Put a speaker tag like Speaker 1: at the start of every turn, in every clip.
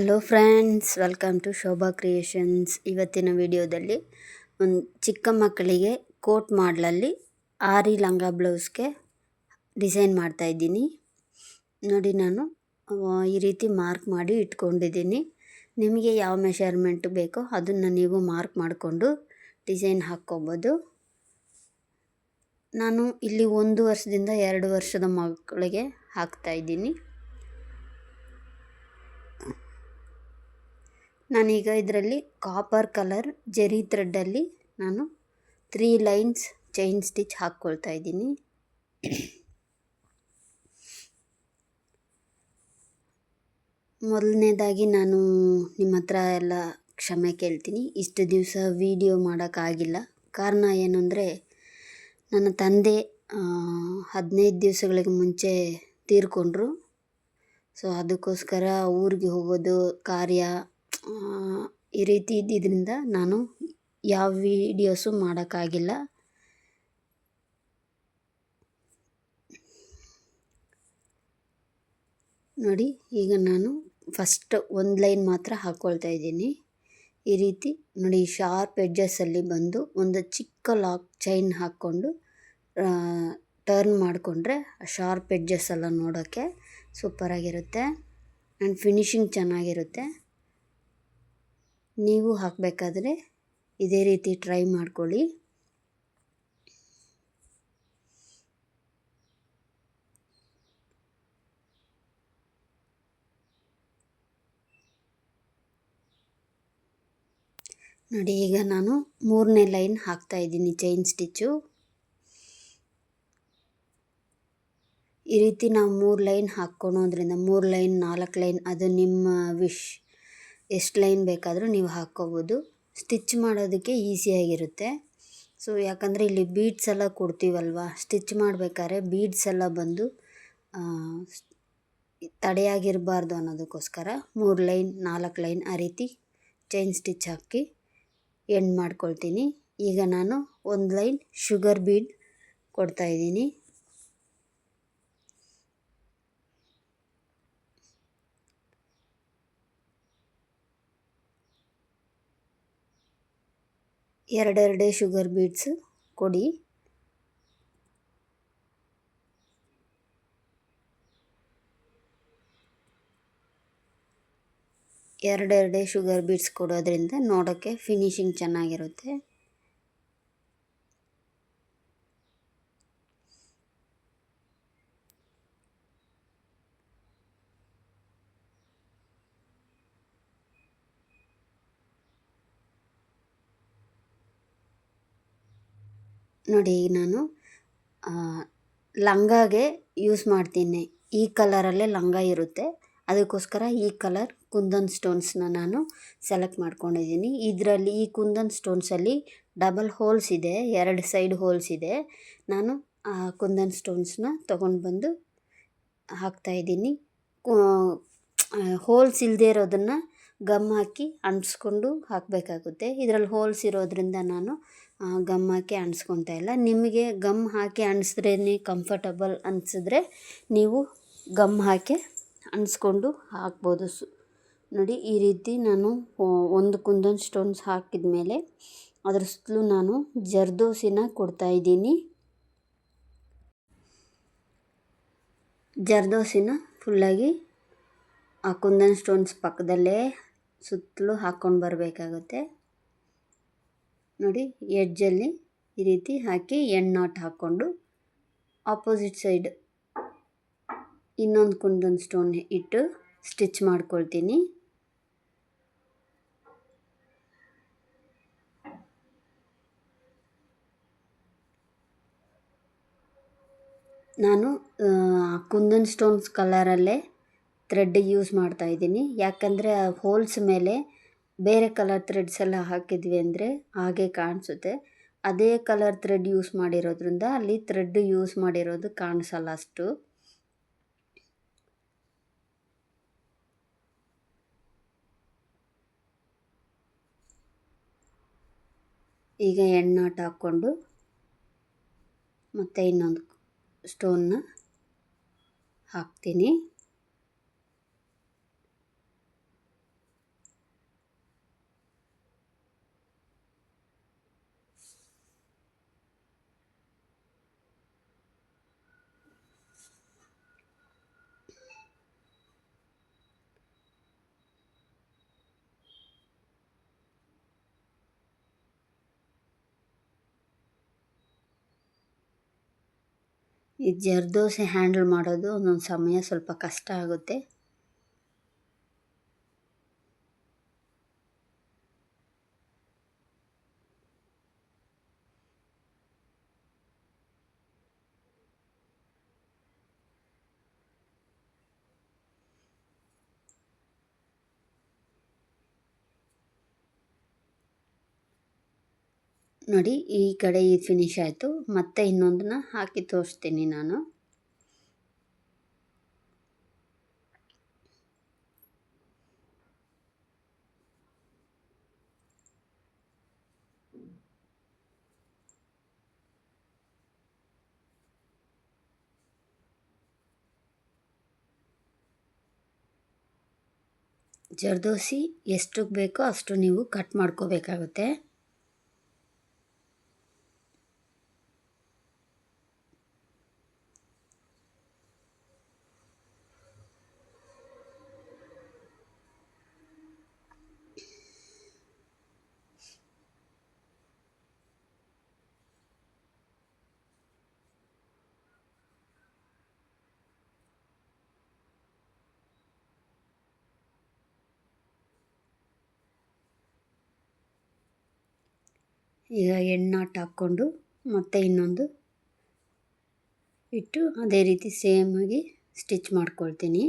Speaker 1: Hello friends, welcome to Shobha creations. ಇವತ್ತಿನ ವಿಡಿಯೋದಲ್ಲಿ ಒಂದು ಚಿಕ್ಕ ಮಕ್ಕಳಿಗೆ ಕೋಟ್ ಮಾಡಲಲ್ಲಿ ಆರಿ ಲಂಗ ಬ್ಲೌಸ್ಗೆ ಡಿಸೈನ್ ಮಾಡ್ತಾಯಿದ್ದೀನಿ ನೋಡಿ ನಾನು ಈ ರೀತಿ ಮಾರ್ಕ್ ಮಾಡಿ ಇಟ್ಕೊಂಡಿದ್ದೀನಿ. ನಿಮಗೆ ಯಾವ ಮೆಷರ್ಮೆಂಟ್ ಬೇಕೋ ಅದನ್ನು ನೀವು ಮಾರ್ಕ್ ಮಾಡಿಕೊಂಡು ಡಿಸೈನ್ ಹಾಕ್ಕೊಬೋದು. ನಾನು ಇಲ್ಲಿ ಒಂದು ವರ್ಷದಿಂದ ಎರಡು ವರ್ಷದ ಮಕ್ಕಳಿಗೆ ಹಾಕ್ತಾಯಿದ್ದೀನಿ ನಾನೀಗ ಇದರಲ್ಲಿ ಕಾಪರ್ ಕಲರ್ ಜೆರಿ ಥ್ರೆಡ್ಡಲ್ಲಿ ನಾನು ತ್ರೀ ಲೈನ್ಸ್ ಚೈನ್ ಸ್ಟಿಚ್ ಹಾಕ್ಕೊಳ್ತಾ ಇದ್ದೀನಿ. ಮೊದಲನೇದಾಗಿ ನಾನು ನಿಮ್ಮ ಹತ್ರ ಎಲ್ಲ ಕ್ಷಮೆ ಕೇಳ್ತೀನಿ. ಇಷ್ಟು ದಿವಸ ವೀಡಿಯೋ ಮಾಡೋಕ್ಕಾಗಿಲ್ಲ ಕಾರಣ ಏನು ಅಂದರೆ ನನ್ನ ತಂದೆ ಹದಿನೈದು ದಿವಸಗಳಿಗೆ ಮುಂಚೆ ತೀರ್ಕೊಂಡ್ರು. ಸೊ ಅದಕ್ಕೋಸ್ಕರ ಊರಿಗೆ ಹೋಗೋದು ಕಾರ್ಯ ಈ ರೀತಿ ಇದ್ದಿದ್ದರಿಂದ ನಾನು ಯಾವ ವಿಡಿಯೋಸು ಮಾಡೋಕ್ಕಾಗಿಲ್ಲ. ನೋಡಿ, ಈಗ ನಾನು ಫಸ್ಟ್ ಒಂದು ಲೈನ್ ಮಾತ್ರ ಹಾಕ್ಕೊಳ್ತಾ ಇದ್ದೀನಿ. ಈ ರೀತಿ ನೋಡಿ ಶಾರ್ಪ್ ಎಡ್ಜಸ್ಸಲ್ಲಿ ಬಂದು ಒಂದು ಚಿಕ್ಕ ಲಾಕ್ ಚೈನ್ ಹಾಕ್ಕೊಂಡು ಟರ್ನ್ ಮಾಡಿಕೊಂಡ್ರೆ ಶಾರ್ಪ್ ಎಡ್ಜಸ್ ಎಲ್ಲ ನೋಡೋಕ್ಕೆ ಸೂಪರಾಗಿರುತ್ತೆ. ಆ್ಯಂಡ್ ಫಿನಿಶಿಂಗ್ ಚೆನ್ನಾಗಿರುತ್ತೆ. ನೀವು ಹಾಕಬೇಕಾದ್ರೆ ಇದೇ ರೀತಿ ಟ್ರೈ ಮಾಡ್ಕೊಳ್ಳಿ. ನೋಡಿ, ಈಗ ನಾನು ಮೂರನೇ ಲೈನ್ ಹಾಕ್ತಾ ಇದ್ದೀನಿ ಚೈನ್ ಸ್ಟಿಚ್ಚು ಈ ರೀತಿ ನಾವು ಮೂರು ಲೈನ್ ಹಾಕ್ಕೊಳೋದ್ರಿಂದ, ಮೂರು ಲೈನ್, ನಾಲ್ಕು ಲೈನ್, ಅದು ನಿಮ್ಮ ವಿಶ್ ಎಷ್ಟು ಲೈನ್ ಬೇಕಾದರೂ ನೀವು ಹಾಕ್ಕೋಬೋದು. ಸ್ಟಿಚ್ ಮಾಡೋದಕ್ಕೆ ಈಸಿಯಾಗಿರುತ್ತೆ. ಸೊ, ಯಾಕಂದರೆ ಇಲ್ಲಿ ಬೀಡ್ಸ್ ಎಲ್ಲ ಕೊಡ್ತೀವಲ್ವ? ಸ್ಟಿಚ್ ಮಾಡ್ಬೇಕಾದ್ರೆ ಬೀಡ್ಸ್ ಎಲ್ಲ ಬಂದು ತಡೆಯಾಗಿರಬಾರ್ದು ಅನ್ನೋದಕ್ಕೋಸ್ಕರ ಮೂರು ಲೈನ್, ನಾಲ್ಕು ಲೈನ್ ಆ ರೀತಿ ಚೈನ್ ಸ್ಟಿಚ್ ಹಾಕಿ ಎಂಡ್ ಮಾಡ್ಕೊಳ್ತೀನಿ. ಈಗ ನಾನು ಒಂದು ಲೈನ್ ಶುಗರ್ ಬೀಡ್ ಕೊಡ್ತಾಯಿದ್ದೀನಿ ಎರಡೆರಡೇ ಶುಗರ್ ಬೀಡ್ಸ್ ಕೊಡಿ. ಎರಡೆರಡೇ ಶುಗರ್ ಬೀಡ್ಸ್ ಕೊಡೋದ್ರಿಂದ ನೋಡೋಕ್ಕೆ ಫಿನಿಶಿಂಗ್ ಚೆನ್ನಾಗಿರುತ್ತೆ. ನೋಡಿ ಈಗ ನಾನು ಲಂಗಾಗೆ ಯೂಸ್ ಮಾಡ್ತೀನಿ. ಈ ಕಲರಲ್ಲೇ ಲಂಗ ಇರುತ್ತೆ. ಅದಕ್ಕೋಸ್ಕರ ಈ ಕಲರ್ ಕುಂದನ್ ಸ್ಟೋನ್ಸ್ನ ನಾನು ಸೆಲೆಕ್ಟ್ ಮಾಡ್ಕೊಂಡಿದ್ದೀನಿ. ಇದರಲ್ಲಿ ಈ ಕುಂದನ್ ಸ್ಟೋನ್ಸಲ್ಲಿ ಡಬಲ್ ಹೋಲ್ಸ್ ಇದೆ, ಎರಡು ಸೈಡ್ ಹೋಲ್ಸ್ ಇದೆ. ನಾನು ಆ ಕುಂದನ್ ಸ್ಟೋನ್ಸ್ನ ತೊಗೊಂಡು ಬಂದು ಹಾಕ್ತಾಯಿದ್ದೀನಿ ಹೋಲ್ಸ್ ಇಲ್ಲದೆ ಇರೋದನ್ನು ಗಮ್ ಹಾಕಿ ಅಂಟಿಸ್ಕೊಂಡು ಹಾಕಬೇಕಾಗುತ್ತೆ. ಇದರಲ್ಲಿ ಹೋಲ್ಸ್ ಇರೋದರಿಂದ ನಾನು ಗಮ್ ಹಾಕಿ ಅಂಟಿಸ್ಕೊತಾ ಇಲ್ಲ. ನಿಮಗೆ ಗಮ್ ಹಾಕಿ ಅಂಟಿಸಿದ್ರೇ ಕಂಫರ್ಟಬಲ್ ಅನಿಸಿದ್ರೆ ನೀವು ಗಮ್ ಹಾಕಿ ಅಂಟಿಸ್ಕೊಂಡು ಹಾಕ್ಬೋದು. ಸು, ನೋಡಿ, ಈ ರೀತಿ ನಾನು ಒಂದು ಕುಂದನ್ ಸ್ಟೋನ್ಸ್ ಹಾಕಿದ ಮೇಲೆ ಅದ್ರ ಸುತ್ತಲೂ ನಾನು ಜರ್ದೋಸಿನ ಕೊಡ್ತಾಯಿದ್ದೀನಿ ಜರ್ದೋಸಿನ ಫುಲ್ಲಾಗಿ ಆ ಕುಂದನ್ ಸ್ಟೋನ್ಸ್ ಪಕ್ಕದಲ್ಲೇ ಸುತ್ತಲೂ ಹಾಕ್ಕೊಂಡು ಬರಬೇಕಾಗುತ್ತೆ. ನೋಡಿ ಎಡ್ಜಲ್ಲಿ ಈ ರೀತಿ ಹಾಕಿ ಎಂಡ್ ನಾಟ್ ಹಾಕ್ಕೊಂಡು ಆಪೋಸಿಟ್ ಸೈಡ್ ಇನ್ನೊಂದು ಕುಂದೊಂದು ಸ್ಟೋನ್ ಇಟ್ಟು ಸ್ಟಿಚ್ ಮಾಡ್ಕೊಳ್ತೀನಿ. ನಾನು ಕುಂದನ್ ಸ್ಟೋನ್ಸ್ ಕಲರಲ್ಲೇ ಥ್ರೆಡ್ ಯೂಸ್ ಮಾಡ್ತಾಯಿದ್ದೀನಿ ಯಾಕಂದರೆ ಹೋಲ್ಸ್ ಮೇಲೆ ಬೇರೆ ಕಲರ್ ಥ್ರೆಡ್ಸ್ ಎಲ್ಲ ಹಾಕಿದ್ವಿ ಅಂದರೆ ಹಾಗೆ ಕಾಣಿಸುತ್ತೆ. ಅದೇ ಕಲರ್ ಥ್ರೆಡ್ ಯೂಸ್ ಮಾಡಿರೋದ್ರಿಂದ ಅಲ್ಲಿ ಥ್ರೆಡ್ ಯೂಸ್ ಮಾಡಿರೋದು ಕಾಣಿಸಲ್ಲ ಅಷ್ಟು. ಈಗ ಎಣ್ಣಾಟ ಹಾಕ್ಕೊಂಡು ಮತ್ತು ಇನ್ನೊಂದು ಸ್ಟೋನ್ನ ಹಾಕ್ತೀನಿ. ಈ ಜರ್ದೋಸೆ ಹ್ಯಾಂಡಲ್ ಮಾಡೋದು ಒಂದೊಂದು ಸಮಯ ಸ್ವಲ್ಪ ಕಷ್ಟ ಆಗುತ್ತೆ. ನೋಡಿ, ಈ ಕಡೆ ಇದು ಫಿನಿಶ್ ಆಯಿತು. ಮತ್ತೆ ಇನ್ನೊಂದನ್ನ ಹಾಕಿ ತೋರಿಸ್ತೀನಿ ನಾನು. ಜರ್ದೋಸಿ ಎಷ್ಟು ಬೇಕೋ ಅಷ್ಟು ನೀವು ಕಟ್ ಮಾಡ್ಕೋಬೇಕಾಗುತ್ತೆ. ಈಗ ಎಣ್ಣಾಟ್ ಹಾಕ್ಕೊಂಡು ಮತ್ತೆ ಇನ್ನೊಂದು ಇಟ್ಟು ಅದೇ ರೀತಿ ಸೇಮಾಗಿ ಸ್ಟಿಚ್ ಮಾಡ್ಕೊಳ್ತೀನಿ.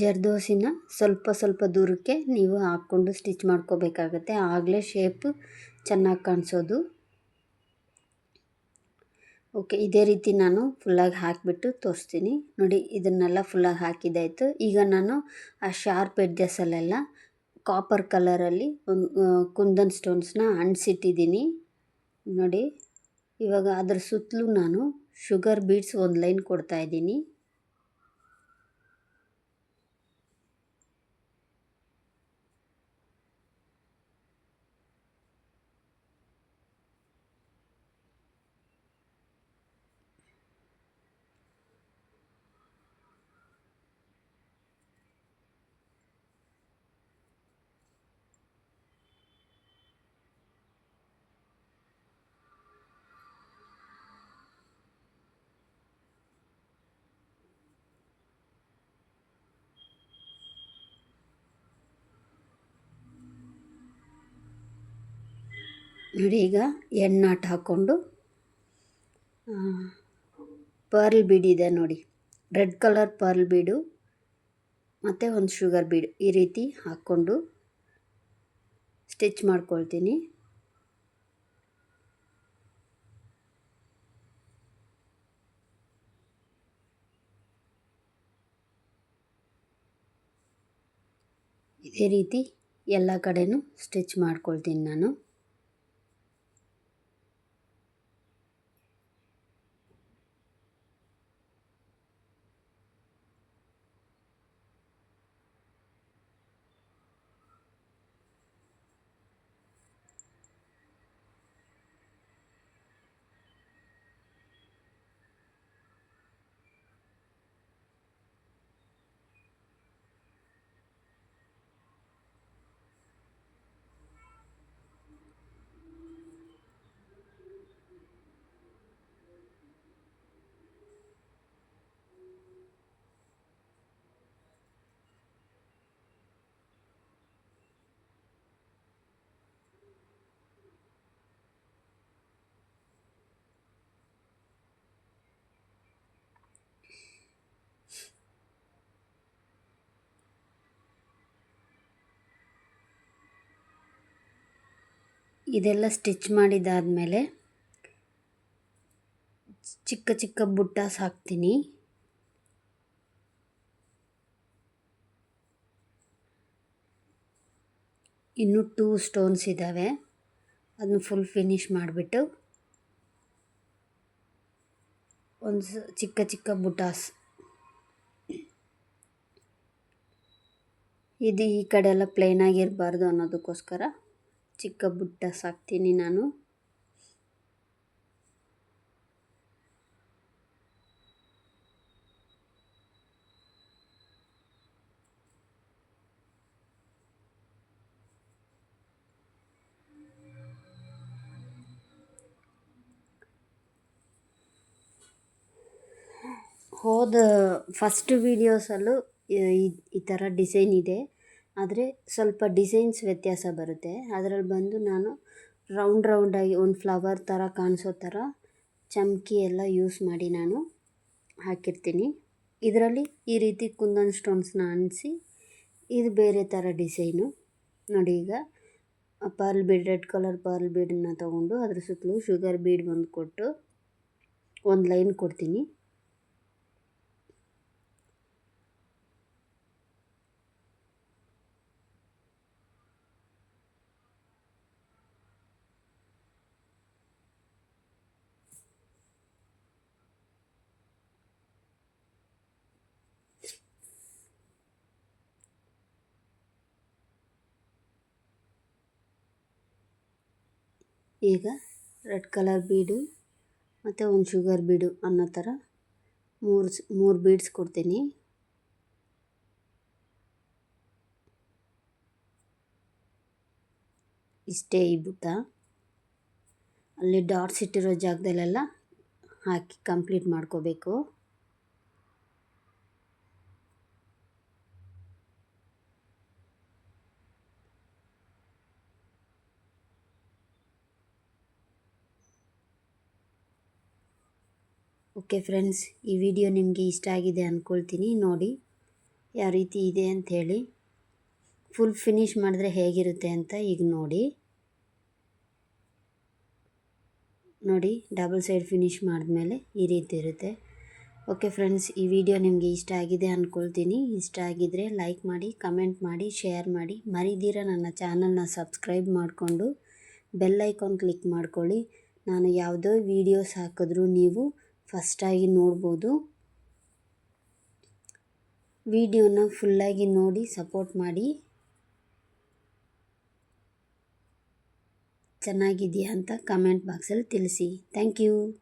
Speaker 1: ಜರ್ದೋಸಿನ ಸ್ವಲ್ಪ ಸ್ವಲ್ಪ ದೂರಕ್ಕೆ ನೀವು ಹಾಕ್ಕೊಂಡು ಸ್ಟಿಚ್ ಮಾಡ್ಕೋಬೇಕಾಗತ್ತೆ. ಆಗಲೇ ಶೇಪ್ ಚೆನ್ನಾಗಿ ಕಾಣಿಸೋದು. ಓಕೆ ಇದೇ ರೀತಿ ನಾನು ಫುಲ್ಲಾಗಿ ಹಾಕಿಬಿಟ್ಟು ತೋರಿಸ್ತೀನಿ. ನೋಡಿ, ಇದನ್ನೆಲ್ಲ ಫುಲ್ಲಾಗಿ ಹಾಕಿದ್ದಾಯಿತು. ಈಗ ನಾನು ಆ ಶಾರ್ಪ್ ಎಡ್ಜಸ್ಸಲ್ಲೆಲ್ಲ ಕಾಪರ್ ಕಲರಲ್ಲಿ ಒಂದು ಕುಂದನ್ ಸ್ಟೋನ್ಸ್ನ ಅಂಟಿಸಿಟ್ಟಿದ್ದೀನಿ. ನೋಡಿ, ಇವಾಗ ಅದರ ಸುತ್ತಲೂ ನಾನು ಶುಗರ್ ಬೀಡ್ಸ್ ಒಂದು ಲೈನ್ ಕೊಡ್ತಾಯಿದ್ದೀನಿ ನೋಡಿ ಈಗ ಎಣ್ಣಾಟ ಹಾಕ್ಕೊಂಡು ಪರ್ಲ್ ಬೀಡಿದೆ ನೋಡಿ. ರೆಡ್ ಕಲರ್ ಪರ್ಲ್ ಬೀಡು, ಮತ್ತು ಒಂದು ಶುಗರ್ ಬೀಡು ಈ ರೀತಿ ಹಾಕ್ಕೊಂಡು ಸ್ಟಿಚ್ ಮಾಡ್ಕೊಳ್ತೀನಿ. ಇದೇ ರೀತಿ ಎಲ್ಲ ಕಡೆನೂ ಸ್ಟಿಚ್ ಮಾಡ್ಕೊಳ್ತೀನಿ ನಾನು. ಇದೆಲ್ಲ ಸ್ಟಿಚ್ ಮಾಡಿದ್ದಾದಮೇಲೆ ಚಿಕ್ಕ ಚಿಕ್ಕ ಬುಟ್ಟಾಸ್ ಹಾಕ್ತೀನಿ ಇನ್ನು ಟೂ ಸ್ಟೋನ್ಸ್ ಇದ್ದಾವೆ. ಅದನ್ನ ಫುಲ್ ಫಿನಿಶ್ ಮಾಡಿಬಿಟ್ಟು ಒಂದು ಚಿಕ್ಕ ಚಿಕ್ಕ ಬುಟಾಸ್. ಇದು ಈ ಕಡೆ ಎಲ್ಲ ಪ್ಲೇನ್ ಆಗಿರಬಾರ್ದು ಅನ್ನೋದಕ್ಕೋಸ್ಕರ ಚಿಕ್ಕ ಬುಟ್ಟ ಸಾಕ್ತೀನಿ ನಾನು. ಹೋದ ಫಸ್ಟ್ ವೀಡಿಯೋಸಲ್ಲೂ ಈ ಥರ ಡಿಸೈನ್ ಇದೆ. ಆದರೆ ಸ್ವಲ್ಪ ಡಿಸೈನ್ಸ್ ವ್ಯತ್ಯಾಸ ಬರುತ್ತೆ. ಅದರಲ್ಲಿ ಬಂದು ನಾನು ರೌಂಡ್ ರೌಂಡಾಗಿ ಒಂದು ಫ್ಲವರ್ ಥರ ಕಾಣಿಸೋ ಥರ ಚಮಕಿ ಎಲ್ಲ ಯೂಸ್ ಮಾಡಿ ನಾನು ಹಾಕಿರ್ತೀನಿ. ಇದರಲ್ಲಿ ಈ ರೀತಿ ಕುಂದನ್ ಸ್ಟೋನ್ಸ್ನ ಅನಿಸಿ ಇದು ಬೇರೆ ಥರ ಡಿಸೈನು. ನೋಡಿ ಈಗ pearl bead red colour pearl ಬೀಡನ್ನ ತೊಗೊಂಡು ಅದ್ರ ಸುತ್ತಲೂ ಶುಗರ್ ಬೀಡ್ ಬಂದು ಕೊಟ್ಟು ಒಂದು ಲೈನ್ ಕೊಡ್ತೀನಿ. ಈಗ ರೆಡ್ ಕಲರ್ ಬೀಡು ಮತ್ತು ಒಂದು ಶುಗರ್ ಬೀಡು ಅನ್ನೋ ಥರ ಮೂರು ಮೂರು ಬೀಡ್ಸ್ ಕೊಡ್ತೀನಿ. ಇಷ್ಟೇ ಈ ಬುಟ್ಟ. ಅಲ್ಲಿ ಡಾಟ್ಸ್ ಇಟ್ಟಿರೋ ಜಾಗದಲ್ಲೆಲ್ಲ ಹಾಕಿ ಕಂಪ್ಲೀಟ್ ಮಾಡ್ಕೋಬೇಕು. ಓಕೆ ಫ್ರೆಂಡ್ಸ್ ಈ ವಿಡಿಯೋ ನಿಮಗೆ ಇಷ್ಟ ಆಗಿದೆ ಅಂದ್ಕೊಳ್ತೀನಿ ನೋಡಿ, ಯಾವ ರೀತಿ ಇದೆ ಅಂಥೇಳಿ ಫುಲ್ ಫಿನಿಶ್ ಮಾಡಿದ್ರೆ ಹೇಗಿರುತ್ತೆ ಅಂತ ಈಗ ನೋಡಿ. ನೋಡಿ ಡಬಲ್ ಸೈಡ್ ಫಿನಿಶ್ ಮಾಡಿದ್ಮೇಲೆ ಈ ರೀತಿ ಇರುತ್ತೆ. ಓಕೆ ಫ್ರೆಂಡ್ಸ್ ಈ ವಿಡಿಯೋ ನಿಮಗೆ ಇಷ್ಟ ಆಗಿದೆ ಅಂದ್ಕೊಳ್ತೀನಿ ಇಷ್ಟ ಆಗಿದ್ದರೆ ಲೈಕ್ ಮಾಡಿ ಕಮೆಂಟ್ ಮಾಡಿ ಶೇರ್ ಮಾಡಿ. ಮರಿದಿರ ನನ್ನ ಚಾನಲ್ನ ಸಬ್ಸ್ಕ್ರೈಬ್ ಮಾಡಿಕೊಂಡು ಬೆಲ್ ಐಕಾನ್ ಕ್ಲಿಕ್ ಮಾಡ್ಕೊಳ್ಳಿ. ನಾನು ಯಾವುದೋ ವೀಡಿಯೋಸ್ ಹಾಕಿದ್ರೂ ನೀವು ಫಸ್ಟಾಗಿ ನೋಡ್ಬೋದು. ವಿಡಿಯೋನ ಫುಲ್ಲಾಗಿ ನೋಡಿ ಸಪೋರ್ಟ್ ಮಾಡಿ. ಚೆನ್ನಾಗಿದೆಯಾ ಅಂತ ಕಮೆಂಟ್ ಬಾಕ್ಸಲ್ಲಿ ತಿಳಿಸಿ. Thank you.